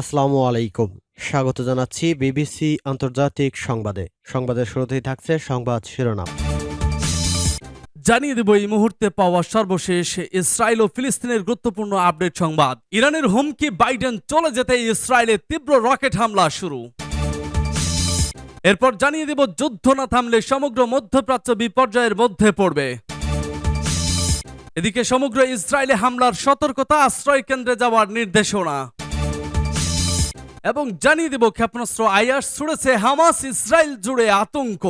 আসসালামু আলাইকুম। স্বাগত জানাচ্ছি বিবিসি আন্তর্জাতিক সংবাদে। সংবাদের শুরুতেই থাকছে সংবাদ শিরোনাম। জানিয়ে দেব এই মুহূর্তে পাওয়া সর্বশেষ ইসরায়েল ও ফিলিস্তিনের গুরুত্বপূর্ণ আপডেট সংবাদ। ইরানের হুমকি, বাইডেন চলে যেতে ইসরায়েলে তীব্র রকেট হামলা শুরু। এরপর জানিয়ে দেব যুদ্ধ না থামলে সমগ্র মধ্যপ্রাচ্য বিপর্যয়ের মধ্যে পড়বে। এদিকে সমগ্র ইসরায়েলে হামলার সতর্কতা আশ্রয় কেন্দ্রে যাওয়ার নির্দেশনা। এবং জানিয়ে দেব ক্ষেপণাস্ত্র আয়াস ছুড়েছে হামাস ইসরায়েল জুড়ে আতঙ্ক।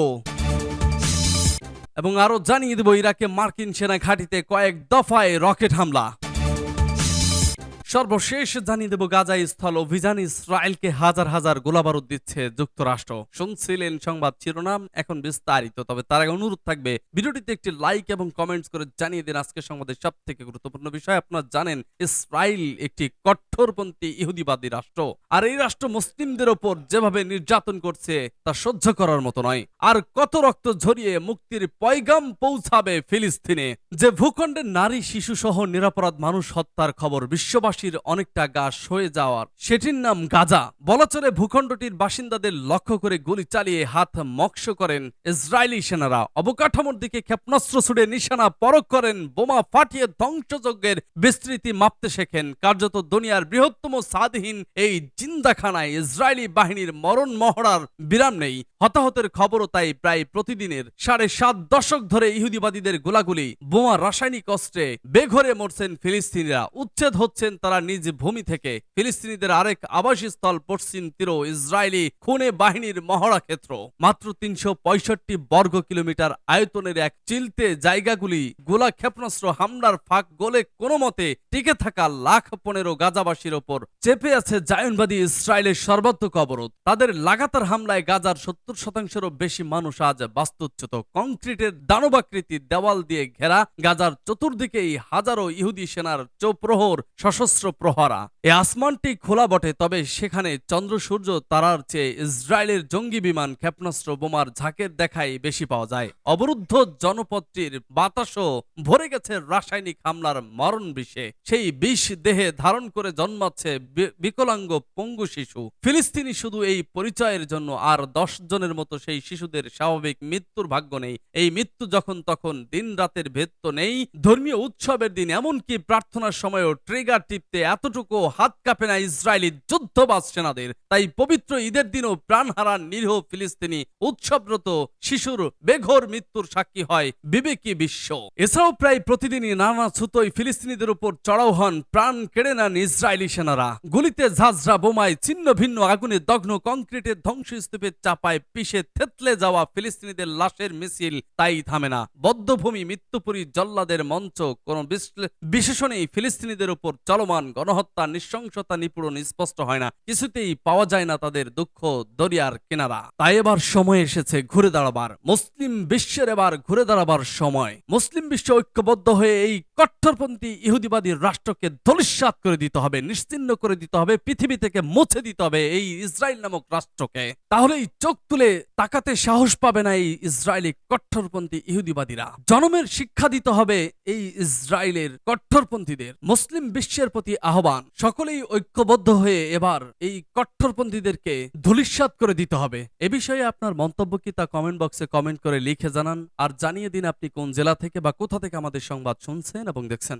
এবং আরও জানিয়ে দেব ইরাকে মার্কিন সেনা ঘাঁটিতে কয়েক দফায় রকেট হামলা। সর্বশেষ জানিয়ে দেব গাজা স্থল অভিযান ইসরায়েলকে হাজার হাজার গোলাবারুদ দিচ্ছে যুক্তরাষ্ট্র। শুনছিলেন সংবাদ শিরোনাম, এখন বিস্তারিত, তবে তার আগে অনুরোধ থাকবে, ভিডিওটিতে একটি লাইক এবং কমেন্টস করে জানিয়ে দিন আজকে সংবাদের সব থেকে গুরুত্বপূর্ণ বিষয়। আপনারা জানেন, ইসরায়েল একটি কঠোরপন্থী ইহুদিবাদী রাষ্ট্র। আর এই রাষ্ট্র মুসলিমদের ওপর যেভাবে নির্যাতন করছে, তা সহ্য করার মতো নয়। আর কত রক্ত ঝরিয়ে মুক্তির পয়গাম পৌঁছাবে ফিলিস্তিনে? যে ভূখণ্ডের নারী, শিশু সহ নিরাপরাধ মানুষ হত্যার খবর বিশ্ববাসীর অনেকটা গা সয়ে যাওয়ার। সেটির নাম গাজা। বলাচলে ভূখণ্ডটির বাসিন্দাদের লক্ষ্য করে গুলি চালিয়ে হাত মক্ষ করেন ইসরায়েলি সেনারা। অবকাঠামোর দিকে ক্ষেপণাস্ত্র ছুড়ে নিশানা পরক করেন, বোমা ফাটিয়ে ধ্বংসযজ্ঞের বিস্তৃতি মাপতে শেখেন। কার্যত দুনিয়ার বৃহত্তম স্বাধীন এই জিন্দাখানায় ইসরায়েলি বাহিনীর মরণ মহড়ার বিরাম নেই। হতাহতের খবরও তাই প্রায় প্রতিদিনের। সাড়ে সাত দশক ধরে ইহুদিবাদীদের গোলাগুলি বোমা রাসায়নিক অস্ত্রে বেঘরে মরছেন ফিলিস্তিনিরা। উচ্ছেদ হচ্ছেন তারা নিজ ভূমি থেকে ফিলিস্তিনিদের আরেক আবাসস্থল পশ্চিম তীর ইসরায়েলি খুনে বাহিনীর মহড়া ক্ষেত্র। মাত্র তিনশো পঁয়ষট্টি বর্গ কিলোমিটার আয়তনের এক চিলতে জায়গাগুলি গোলা ক্ষেপণাস্ত্র হামলার ফাঁক গোলে কোনো মতে টিকে থাকা লাখ পনেরো গাজাবাসীর ওপর চেপে আছে জায়নবাদী ইসরায়েলের সর্বাত্মক অবরোধ। তাদের লাগাতার হামলায় গাজার সত্তর শতাংশেরও বেশি মানুষ আজ বাস্তুচ্যুত। কংক্রিটের দানবাকৃতি দেওয়াল দিয়ে ঘেরা গাজার চতুর্দিকেই হাজারো ইহুদি সেনার চৌপ্রহর সশস্ত্র প্রহরা। এ আসমানটি খোলা বটে, তবে সেখানে চন্দ্র, সূর্য, তারার চেয়ে ইসরায়েলের জঙ্গি বিমান, ক্ষেপণাস্ত্র, বোমার ঝাঁকের দেখাই বেশি পাওয়া যায়। অবরুদ্ধ জনপদটির বাতাসও ভরে গেছে রাসায়নিক হামলার মরণ বিষে। সেই বিষ দেহে ধারণ করে জন্মাচ্ছে বিকলাঙ্গ পঙ্গু শিশু। ফিলিস্তিনি শুধু এই পরিচয়ের জন্য, আর দশ জনের মতো সেই শিশুদের স্বাভাবিক মৃত্যুর ভাগ্য নেই। এই মৃত্যু যখন তখন দিন রাতের ভেদ তো নেই। ধর্মীয় উৎসবের দিন, এমনকি প্রার্থনার সময়ও ট্রিগার টিপতে এতটুকু হাত কাঁপে না ইসরায়েলি যুদ্ধবাজ সেনাদের। তাই পবিত্র ঈদের দিনও প্রাণ হারান নিরীহ ফিলিস্তিনি উৎসবরত শিশুর বেঘোর মৃত্যুর সাক্ষী হয় বিবেকী বিশ্ব। এছাড়াও প্রায় প্রতিদিনই নানা ছুতোই ফিলিস্তিনিদের উপর চড়াও হন প্রাণ কেড়ে নেন ইসরায়েলি সেনারা। গুলিতে ঝাঁঝরা বোমায় ছিন্ন ভিন্ন আগুনে দগ্ন কংক্রিটের ধ্বংসস্তূপের চাপায় পিষে থেতলে যাওয়া ফিলিস্তিনিদের লাশের মিছিল তাই থামে না। বদ্ধভূমি মৃত্যুপুরী জল্লাদের মঞ্চ কোন বিশ্লে- বিশেষণেই ফিলিস্তিনিদের উপর চলমান গণহত্যা, নৃশংসতা নিপুরণ স্পষ্ট হয় না। কিছুতেই পাওয়া যায় না তাদের দুঃখ দরিয়ার কিনারা। তাই এবার সময় এসেছে ঘুরে দাঁড়াবার। মুসলিম বিশ্বের এবার ঘুরে দাঁড়াবার সময়। মুসলিম বিশ্ব ঐক্যবদ্ধ হয়ে এই কট্টরপন্থী ইহুদিবাদী রাষ্ট্রকে ধলিস্বাত করে দিতে হবে, নিশ্চিন্ন করে দিতে হবে, পৃথিবী থেকে মুছে দিতে হবে এই ইসরায়েল নামক রাষ্ট্রকে। তাহলেই চোখ তুলে তাকাতে সাহস পাবে না এই ইসরায়েলি কট্টরপন্থী ইহুদিবাদীরা। জনমের শিক্ষা দিতে হবে এই ইসরায়েলের কট্টরপন্থীদের। মুসলিম বিশ্বের প্রতি আহ্বান, সকলেই ঐক্যবদ্ধ হয়ে এবার এই কট্টরপন্থীদেরকে ধুলিস্বাদ করে দিতে হবে। এ বিষয়ে আপনার মন্তব্য কি তা কমেন্ট বক্সে কমেন্ট করে লিখে জানান। আর জানিয়ে দিন আপনি কোন জেলা থেকে বা কোথা থেকে আমাদের সংবাদ শুনছেন এবং দেখছেন।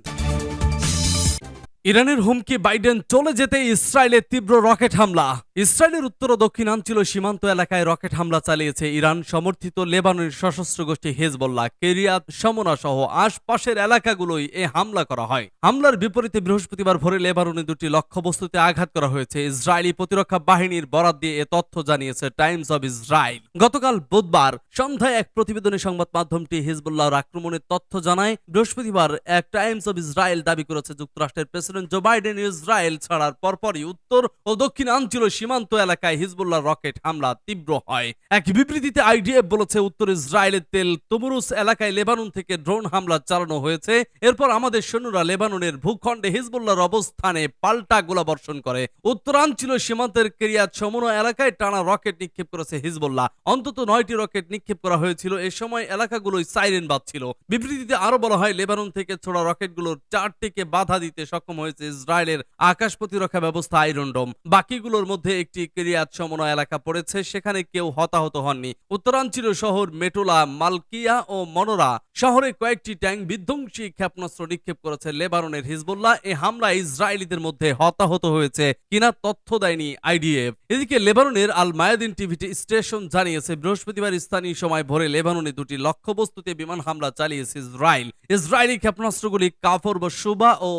ইরানের হুমকি বাইডেন চলে যেতে ইসরায়েলের তীব্র রকেট হামলা। ইসরায়েলের উত্তর ও দক্ষিণাঞ্চল সীমান্ত এলাকায় রকেট হামলা চালিয়েছে ইরান, সমর্থিত লেবাননের সশস্ত্র গোষ্ঠী হেজবল্লাহ কেরিয়াত সমনা সহ আশপাশের এলাকাগুলোই এ হামলা করা হয়। হামলার বিপরীতে বৃহস্পতিবার ভোরে লেবাননে দুটি লক্ষ্যবস্তুতে আঘাত করা হয়েছে। ইসরায়েলি প্রতিরক্ষা বাহিনীর বরাত দিয়ে এ তথ্য জানিয়েছে টাইমস অব ইসরায়েল। গতকাল বুধবার সন্ধ্যায় এক প্রতিবেদনে সংবাদ মাধ্যমটি হিজবুল্লাহর আক্রমণের তথ্য জানায়, বৃহস্পতিবার এক টাইমস অব ইসরায়েল দাবি করেছে যুক্তরাষ্ট্রের প্রেসিডেন্ট জো বাইডেন ইসরায়েল ছাড়ার পরপরই উত্তর ও দক্ষিণাঞ্চল সীমান্ত এলাকায় হিজবুল্লাহ রকেট হামলা তীব্র হয়। এক বিবৃতিতে আইডিএফ বলেছে, উত্তর ইসরায়েলের তেল তুমরুস এলাকায় লেবানন থেকে ড্রোন হামলা চালানো হয়েছে। এরপর আমাদের সৈন্যরা লেবাননের ভূখণ্ডে হিজবুল্লাহর অবস্থানে পাল্টা গোলাবর্ষণ করে। উত্তরাঞ্চল সীমান্তের কেরিয়াত সমন এলাকায় টানা রকেট নিক্ষেপ করেছে হিজবুল্লাহ। অন্তত নয়টি রকেট নিক্ষেপ করা হয়েছিল। এ সময় এলাকাগুলোই সাইরেন বাজছিল। বিবৃতিতে আরও বলা হয়, লেবানন থেকে ছোড়া রকেটগুলোর চারটিকে বাধা দিতে সক্ষম হয়েছে ইসরায়েলের আকাশ প্রতিরক্ষা ব্যবস্থা আইরন ডোম বাকিগুলোর মধ্যে একটি ক্রিয়াত সমন্বয় এলাকা পড়েছে, সেখানে কেউ হতাহত হননি। উত্তরাঞ্চলীয় শহর মেটোলা, মালকিয়া ও মনোরা শহরে কয়েকটি ট্যাঙ্ক বিধ্বংসী ক্ষেপণাস্ত্র নিক্ষেপ করেছে লেবাননের হিজবুল্লাহ। এই হামলায় ইসরায়েলিদের মধ্যে হতাহত হয়েছে কিনা তথ্য দেয়নি আইডিএফ। এদিকে লেবাননের আল মায়াদিন টিভিটি স্টেশন জানিয়েছে, বৃহস্পতিবার স্থানীয় সময় ভোরে লেবাননে দুটি লক্ষ্যবস্তুতে বিমান হামলা চালিয়েছে ইসরায়েল। ইসরায়েলি ক্ষেপণাস্ত্রগুলি কাফর বা সুবা ও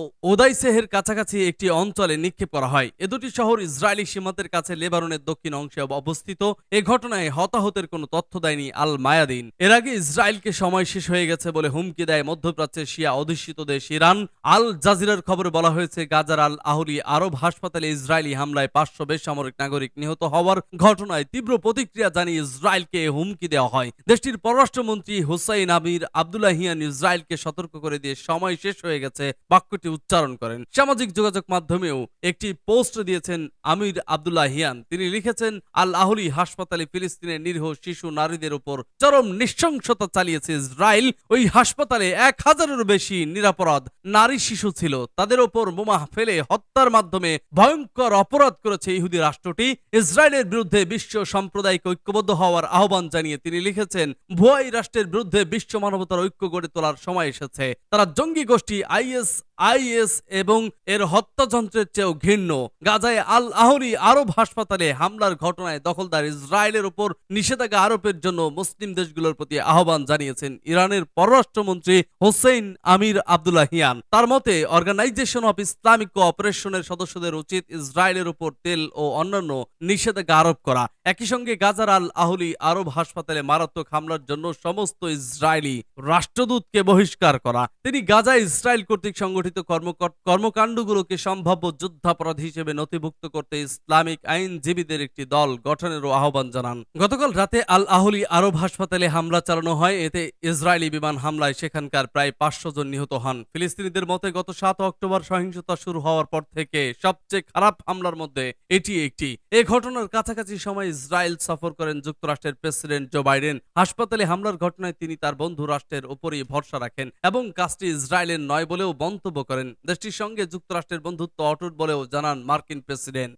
ওদাইসেহের কাছাকাছি একটি অঞ্চলে নিক্ষেপ করা হয়। এ দুটি শহর ইসরায়েলি সীমান্তের কাছে লেবাননের দক্ষিণ অংশে অবস্থিত। এ ঘটনায় হতাহতের কোনো তথ্য দেয়নি আল মায়াদিন এর আগে ইসরায়েলকে সময় শেষ হয়ে গেছে বলে হুমকি দেয় মধ্যপ্রাচ্যের শিয়া অধিষ্ঠিত দেশ ইরান। আল জাজিরার খবরে বলা হয়েছে, গাজার আল আহুলি আরব হাসপাতালে ইসরায়েলি হামলায় পাঁচশো বেসামরিক নাগরিক নিহত হওয়ার ঘটনায় তীব্র প্রতিক্রিয়া জানিয়ে ইসরায়েলকে হুমকি দেওয়া হয়। দেশটির পররাষ্ট্রমন্ত্রী হুসাইন আমির আবদুল্লাহিয়ান ইসরায়েলকে সতর্ক করে দিয়ে সময় শেষ হয়ে গেছে, বাক্যটি উচ্চারণ করেন। সামাজিক যোগাযোগ মাধ্যমেও একটি পোস্ট দিয়েছেন আমির আবদুল্লাহিয়ান তিনি লিখেছেন, আল আহুলি হাসপাতালে ফিলিস্তিনের নিরীহ শিশু নারীদের উপর চরম নৃশংসতা চালিয়েছে ইসরায়েল। ওই হাসপাতালে এক হাজারেরও বেশি নিরাপরাধ নারী শিশু ছিল। তাদের ওপর বোমা ফেলে হত্যার মাধ্যমে ভয়ঙ্কর অপরাধ করেছে ইহুদি রাষ্ট্রটি। ইসরায়েলের বিরুদ্ধে বিশ্ব সাম্প্রদায়িক ঐক্যবদ্ধ হওয়ার আহ্বান জানিয়ে তিনি লিখেছেন, ভুয়াই রাষ্ট্রের বিরুদ্ধে বিশ্ব মানবতার ঐক্য গড়ে তোলার সময় এসেছে। তারা জঙ্গি গোষ্ঠী আইএস আইএস এবং এর হত্যাযন্ত্রের চেয়েও ঘৃণ্য। গাজায় আল আহরি আরব হাসপাতালে হামলার ঘটনায় দখলদার ইসরায়েলের উপর নিষেধাজ্ঞা আরোপের জন্য মুসলিম দেশগুলোর প্রতি আহ্বান জানিয়েছেন ইরানের পররাষ্ট্রমন্ত্রী হোসেইন আমির আবদুল্লাহিয়ান তার মতে, অর্গানাইজেশন অফ ইসলামিক কোঅপারেশনের সদস্যদের উচিত ইসরায়েলের উপর তেল ও অন্যান্য নিষেধাজ্ঞা আরোপ করা। একই সঙ্গে গাজার আল আহলি আরব হাসপাতালে মারাত্মক হামলার জন্য সমস্ত ইসরায়েলি রাষ্ট্রদূতকে বহিষ্কার করা। তিনি গাজা ইসরায়েল কর্তৃক সংগঠিত কর্মকর- কর্মকাণ্ডগুলোকে সম্ভাব্য যুদ্ধাপরাধ হিসেবে নথিভুক্ত করতে ইসলামিক আইনজীবীদের একটি দল গঠনেরও আহ্বান জানান। গতকাল রাতে আল আহলি আরব হাসপাতালে হামলা চালানো হয়। এতে ইসরায়েলি বিমান হামলায় সেখানকার প্রায় পাঁচশো জন নিহত হন। ফিলিস্তিনিদের মতে, গত সাত অক্টোবর সহিংসতা শুরু হওয়ার পর থেকে সবচেয়ে খারাপ হামলার মধ্যে এটি একটি। এ ঘটনার কাছাকাছি সময় ইসরায়েল সফর করেন যুক্তরাষ্ট্রের প্রেসিডেন্ট জো বাইডেন। হাসপাতালে হামলার ঘটনায় তিনি তার বন্ধু রাষ্ট্রের উপরই ভরসা রাখেন এবং কাজটি ইসরায়েলের নয় বলেও মন্তব্য করেন। দেশটির সঙ্গে যুক্তরাষ্ট্রের বন্ধুত্ব অটুট বলেও জানান মার্কিন প্রেসিডেন্ট।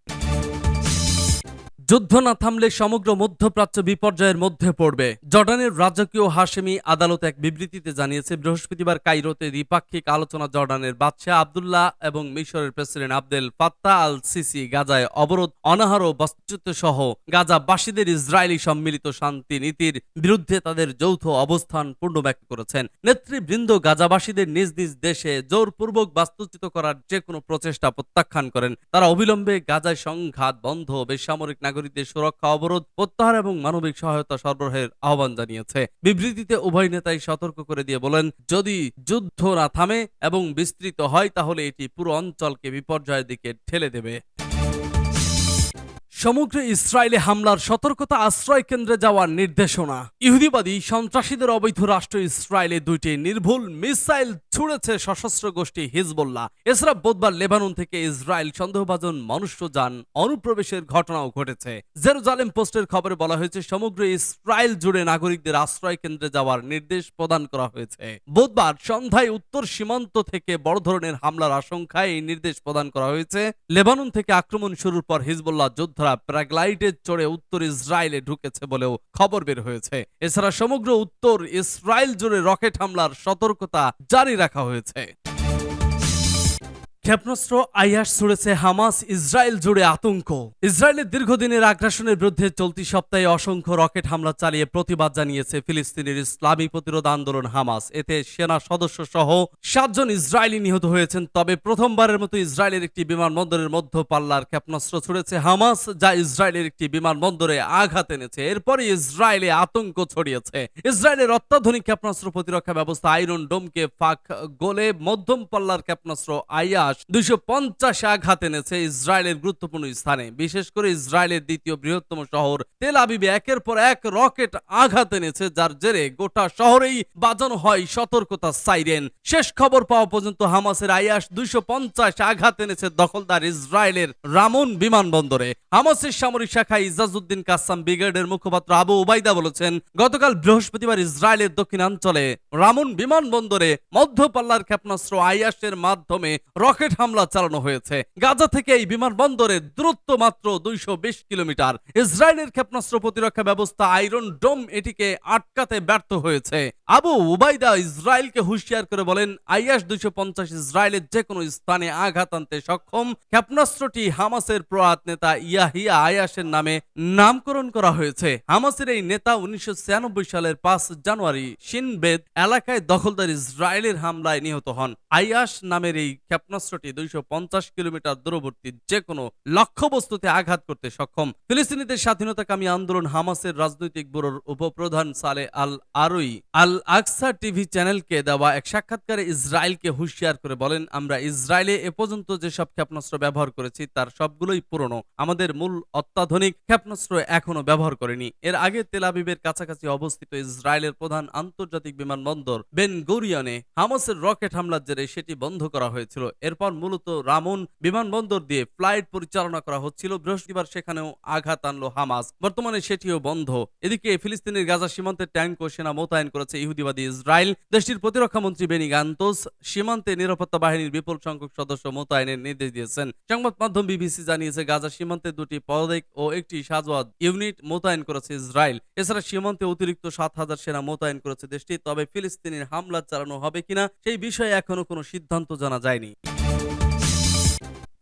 যুদ্ধ না থামলে সমগ্র মধ্যপ্রাচ্য বিপর্যয়ের মধ্যে পড়বে। জর্ডানের রাজকীয় হাশেমি আদালত এক বিবৃতিতে জানিয়েছে, বৃহস্পতিবার কাইরোতে দ্বিপাক্ষিক আলোচনা জর্ডানের বাদশাহ আবদুল্লাহ এবং মিশরের president Abdel Fattah al Sisi গাজায় অবরোধ, অনাহার ও বাস্তুচ্যুত সহ গাজাবাসীদের ইসরায়েলি সম্মিলিত শান্তি নীতির বিরুদ্ধে তাদের যৌথ অবস্থান পূর্ণব্যক্ত করেছেন। নেতৃবৃন্দ গাজাবাসীদের নিজ নিজ দেশে জোরপূর্বক বাস্তুচ্যুত করার যে কোনো প্রচেষ্টা প্রত্যাখ্যান করেন। তারা অবিলম্বে গাজায় সংঘাত, বন্ধ বেসামরিক নাগরিকদের সুরক্ষা, অবরোধ, প্রত্যাহার এবং মানবিক সহায়তা সরবরাহের আহ্বান জানিয়েছে। বিবৃতিতে উভয় নেতাই সতর্ক করে দিয়ে বলেন, যদি যুদ্ধ না থামে এবং বিস্তৃত হয়, তাহলে এটি পুরো অঞ্চলকে বিপর্যয়ের দিকে ঠেলে দেবে। সমগ্র ইসরায়েলে হামলার সতর্কতা আশ্রয় কেন্দ্রে যাওয়ার নির্দেশনা। ইহুদিবাদী সন্ত্রাসীদের অবৈধ রাষ্ট্র ইসরায়েলে দুইটি নির্ভুল মিসাইল ছুড়েছে সশস্ত্র গোষ্ঠী হিজবুল্লাহ। এছাড়া বুধবার লেবানন থেকে ইসরায়েল সন্দেহভাজন মনুষ্যযান অনুপ্রবেশের ঘটনাও ঘটেছে। জেরুজালেম পোস্টের খবরে বলা হয়েছে, সমগ্র ইসরায়েল জুড়ে নাগরিকদের আশ্রয় কেন্দ্রে যাওয়ার নির্দেশ প্রদান করা হয়েছে। বুধবার সন্ধ্যায় উত্তর সীমান্ত থেকে বড় ধরনের হামলার আশঙ্কায় এই নির্দেশ প্রদান করা হয়েছে। লেবানন থেকে আক্রমণ শুরুর পর হিজবুল্লাহ যোদ্ধারা প্যারাগ্লাইডে চড়ে উত্তর ইসরায়েলে ঢুকেছে বলেও খবর বের হয়েছে। এছাড়া সমগ্র উত্তর ইসরায়েল জুড়ে রকেট হামলার সতর্কতা জারি রাখা হয়েছে। ক্ষেপণাস্ত্র আইয়াস ছুড়েছে হামাস ইসরায়েল জুড়ে আতঙ্ক। ইসরায়েলের দীর্ঘদিনের আগ্রাসনের বিরুদ্ধে চলতি সপ্তাহে অসংখ্য রকেট হামলা চালিয়ে প্রতিবাদ জানিয়েছে ফিলিস্তিনের ইসলামী প্রতিরোধ আন্দোলন হামাস। এতে সেনা সদস্য সহ সাতজন ইসরায়েলি নিহত হয়েছেন, তবে প্রথমবারের মতো ইসরায়েলের একটি বিমানবন্দরের মধ্য পাল্লার ক্ষেপণাস্ত্র ছুড়েছে হামাস, যা ইসরায়েলের একটি বিমানবন্দরে আঘাত এনেছে। এরপরে ইসরায়েলে আতঙ্ক ছড়িয়েছে। ইসরায়েলের অত্যাধুনিক ক্ষেপণাস্ত্র প্রতিরক্ষা ব্যবস্থা আইরন ডোমকে ফাঁক গোলে মধ্যম পাল্লার ক্ষেপণাস্ত্র আইয়াস দুইশো পঞ্চাশে আঘাত এনেছে ইসরায়েলের গুরুত্বপূর্ণ স্থানে। বিশেষ করে ইসরায়েলের দ্বিতীয় বৃহত্তম শহর তেল আবিবে। একের পর এক রকেট আঘাত এনেছে, যার জেরে গোটা শহরেই বাজানো হয় সতর্কতা সাইরেন। শেষ খবর পাওয়া পর্যন্ত হামাসের আইয়াস দুইশো পঞ্চাশ আঘাত এনেছে দখলদার ইসরায়েলের রামন বিমানবন্দরে। হামাসের সামরিক শাখা ইজাজউদ্দিন কাসাম ব্রিগেডের মুখপাত্র আবু ওবাইদা বলেছেন, গতকাল বৃহস্পতিবার ইসরায়েলের দক্ষিণাঞ্চলে রামন বিমানবন্দরে মধ্যপাল্লার ক্ষেপণাস্ত্র আইয়াসের মাধ্যমে রকেট রকেট হামলা চালানো হয়েছে। গাজা থেকে এই বিমানবন্দরের দূরত্ব মাত্র দুইশো কিলোমিটার। ইসরায়েলের ক্ষেপণাস্ত্র প্রতিরক্ষা ব্যবস্থা আইরন ডোম এটিকে আটকাতে ব্যর্থ হয়েছে। আবু উবাইদা ইসরায়েলকে হুঁশিয়ার করে বলেন আইয়াস দুইশো পঞ্চাশ ইসরায়েলের যে কোনো স্থানে আঘাত আনতে সক্ষম। ক্ষেপণাস্ত্রটি হামাসের প্রয়াত নেতা ইয়াহিয়া আয়াসের নামে নামকরণ করা হয়েছে। হামাসের এই নেতা উনিশশো সালের পাঁচ জানুয়ারি সিনবেদ এলাকায় দখলদার ইসরায়েলের হামলায় নিহত হন। আয়াস নামের এই ক্ষেপণাস্ত্রটি দুইশো কিলোমিটার দূরবর্তী যে কোনো লক্ষ্যবস্তুতে আঘাত করতে সক্ষম। ফিলিস্তিনিদের স্বাধীনতাকামী আন্দোলন হামাসের রাজনৈতিক ব্যুরোর উপপ্রধান সালে আল আরুই আল আকসা টিভি চ্যানেলকে দেওয়া এক সাক্ষাৎকারে ইসরায়েলকে হুঁশিয়ার করে বলেন, আমরা ইসরায়েলে এ পর্যন্ত যেসব ক্ষেপণাস্ত্র ব্যবহার করেছি, তার সবগুলোই পুরনো। আমাদের মূল অত্যাধুনিক ক্ষেপণাস্ত্র এখনও ব্যবহার করেনি। এর আগে তেল আবিবের কাছাকাছি অবস্থিত ইসরায়েলের প্রধান আন্তর্জাতিক বিমানবন্দর বেন গৌরিয়ানে হামাসের রকেট হামলার জেরে সেটি বন্ধ করা হয়েছিল। এরপর মূলত রামন বিমানবন্দর দিয়ে ফ্লাইট পরিচালনা করা হচ্ছিল। বৃহস্পতিবার সেখানেও আঘাত আনলো হামাস। বর্তমানে সেটিও বন্ধ। এদিকে ফিলিস্তিনের গাজা সীমান্তে ট্যাঙ্ক ও সেনা মোতায়েন করেছে ইহুদিবাদী ইসরায়েল। দেশটির প্রতিরক্ষা মন্ত্রী বেনি গান্তোস সীমান্তে নিরাপত্তা বাহিনীর বিপুল সংখ্যক সদস্য মোতায়েনের নির্দেশ দিয়েছেন। সংবাদ মাধ্যম বিবিসি জানিয়েছে, গাজা সীমান্তে দুটি পদক ও একটি সাজওয়াদ ইউনিট মোতায়েন করেছে ইসরায়েল। এছাড়া সীমান্তে অতিরিক্ত সাত হাজার সেনা মোতায়েন করেছে দেশটি। তবে ফিলিস্তিনের হামলা চালানো হবে কিনা সেই বিষয়ে এখনও কোনো সিদ্ধান্ত জানা যায়নি।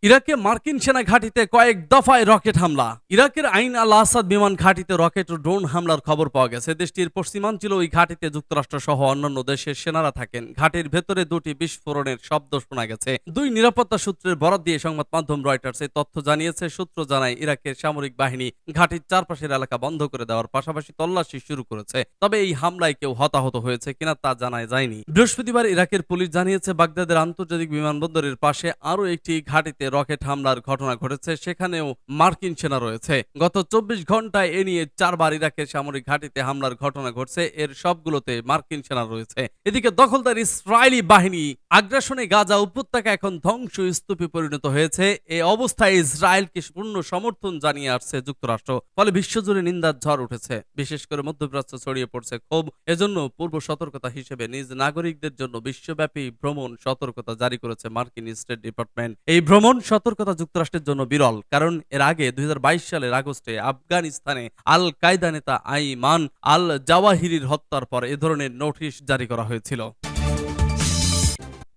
ইরাকে মার্কিন সেনা ঘাঁটিতে কয়েক দফায় রকেট হামলা। ইরাকের আইন আল আসাদ বিমান ঘাঁটিতে রকেট ও ড্রোন হামলার খবর পাওয়া গেছে। দেশটির পশ্চিমাঞ্চল ওই ঘাঁটিতে যুক্তরাষ্ট্র সহ অন্যান্য দেশের সেনারা থাকেন। ঘাঁটির ভেতরে দুটি বিস্ফোরণের শব্দ শোনা গেছে। দুই নিরাপত্তা সূত্রের বরাদ দিয়ে সংবাদ মাধ্যম রয়টার্স এই তথ্য জানিয়েছে, সূত্র জানায়, ইরাকের সামরিক বাহিনী ঘাঁটির চারপাশের এলাকা বন্ধ করে দেওয়ার পাশাপাশি তল্লাশি শুরু করেছে। তবে এই হামলায় কেউ হতাহত হয়েছে কিনা তা জানা যায়নি। বৃহস্পতিবার ইরাকের পুলিশ জানিয়েছে, বাগদাদের আন্তর্জাতিক বিমানবন্দরের পাশে আরও একটি ঘাঁটিতে রকেট হামলার ঘটনা ঘটেছে, সেখানেও মার্কিন সেনা রয়েছে। গত চব্বিশ ঘন্টায় এ নিয়ে চারবার ইরাকের সামরিক ঘাঁটিতে হামলার ঘটনা ঘটছে, এর সবগুলোতে মার্কিন সেনা রয়েছে। এদিকে দখলদার ইসরায়েলি বাহিনী আগ্রাসনে গাজা উপত্যকা এখন ধ্বংস স্তূপে পরিণত হয়েছে। এই অবস্থায় ইসরায়েলকে পূর্ণ সমর্থন জানিয়ে আসছে যুক্তরাষ্ট্র, ফলে বিশ্বজুড়ে নিন্দার ঝড় উঠেছে। বিশেষ করে মধ্যপ্রাচ্য ছড়িয়ে পড়ছে ক্ষোভ, এজন্য পূর্ব সতর্কতা হিসেবে নিজ নাগরিকদের জন্য বিশ্বব্যাপী ভ্রমণ সতর্কতা জারি করেছে মার্কিন স্টেট ডিপার্টমেন্ট। এই ভ্রমণ সতর্কতা যুক্তরাষ্ট্রের জন্য বিরল, কারণ এর আগে দু হাজার বাইশ সালের আগস্টে আফগানিস্তানে আল কায়দা নেতা আইমান আল জাওয়াহিরির হত্যার পর এ ধরনের নোটিশ জারি করা হয়েছিল।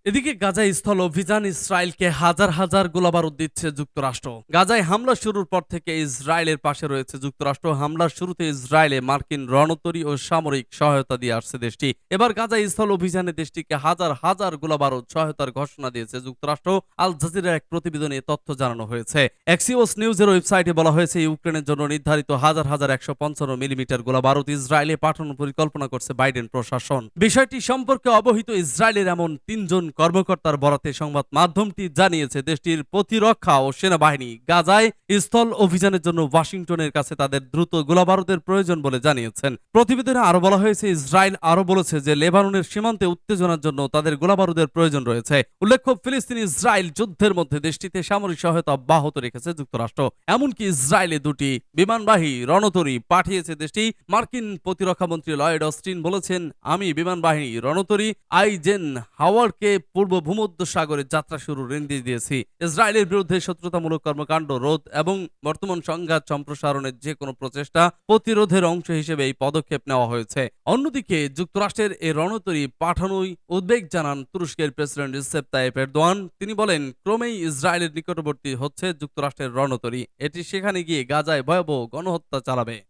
এদিকে গাজায় স্থল অভিযান ইসরায়েলকে হাজার হাজার গোলাবারুদ দিচ্ছে যুক্তরাষ্ট্র। গাজায় হামলা শুরুর পর থেকে ইসরায়েলের পাশে রয়েছে যুক্তরাষ্ট্র। হামলার শুরুতে ইসরায়েলে মার্কিন রণতরী ও সামরিক সহায়তা দিয়ে আসছে দেশটি। এবার গাজায় স্থল অভিযানে দেশটিকে হাজার হাজার গোলাবারুদ সহায়তার ঘোষণা দিয়েছে যুক্তরাষ্ট্র। আল জাজিরার এক প্রতিবেদনে তথ্য জানানো হয়েছে। এক্সিওস নিউজের ওয়েবসাইটে বলা হয়েছে, ইউক্রেনের জন্য নির্ধারিত হাজার হাজার একশো পঞ্চান্ন মিলিমিটার গোলাবারুদ ইসরায়েলে পাঠানোর পরিকল্পনা করছে বাইডেন প্রশাসন। বিষয়টি সম্পর্কে অবহিত ইসরায়েলের এমন তিনজন কর্মকর্তার বরাতে সংবাদ মাধ্যমটি জানিয়েছে, দেশটির প্রতিরক্ষা ও সেনাবাহিনী গাজায় স্থল অভিযানের জন্য ওয়াশিংটনের কাছে তাদের দ্রুত গোলাবারুদের প্রয়োজন বলে জানিয়েছেন। প্রতিবেদনে আরও বলা হয়েছে, ইসরায়েল আরও বলেছে যে লেবাননের সীমান্তে উত্তেজনার জন্য তাদের গোলাবারুদের প্রয়োজন রয়েছে। উল্লেখ্য, ফিলিস্তিন ইসরায়েল যুদ্ধের মধ্যে দেশটিতে সামরিক সহায়তা অব্যাহত রেখেছে যুক্তরাষ্ট্র। এমনকি ইসরায়েলে দুটি বিমানবাহী রণতরী পাঠিয়েছে দেশটি। মার্কিন প্রতিরক্ষা মন্ত্রী লয়েড অস্টিন বলেছেন, আমি বিমানবাহিনী রণতরী আইজেন হাওয়ার্ডকে পূর্ব ভূমধ্য সাগরে যাত্রা শুরুর নির্দেশ দিয়েছি। ইসরায়েলের বিরুদ্ধে শত্রুতামূলক কর্মকাণ্ড, রোধ এবং বর্তমান সংঘাত সম্প্রসারণের যে কোনো প্রচেষ্টা প্রতিরোধের অংশ হিসেবে এই পদক্ষেপ নেওয়া হয়েছে। অন্যদিকে যুক্তরাষ্ট্রের এই রণতরী পাঠানোই উদ্বেগ জানান তুরস্কের প্রেসিডেন্ট রিসেপ তাইপ এরদোয়ান। তিনি বলেন, ক্রমেই ইসরায়েলের নিকটবর্তী হচ্ছে যুক্তরাষ্ট্রের রণতরী। এটি সেখানে গিয়ে গাজায় ভয়াবহ গণহত্যা চালাবে।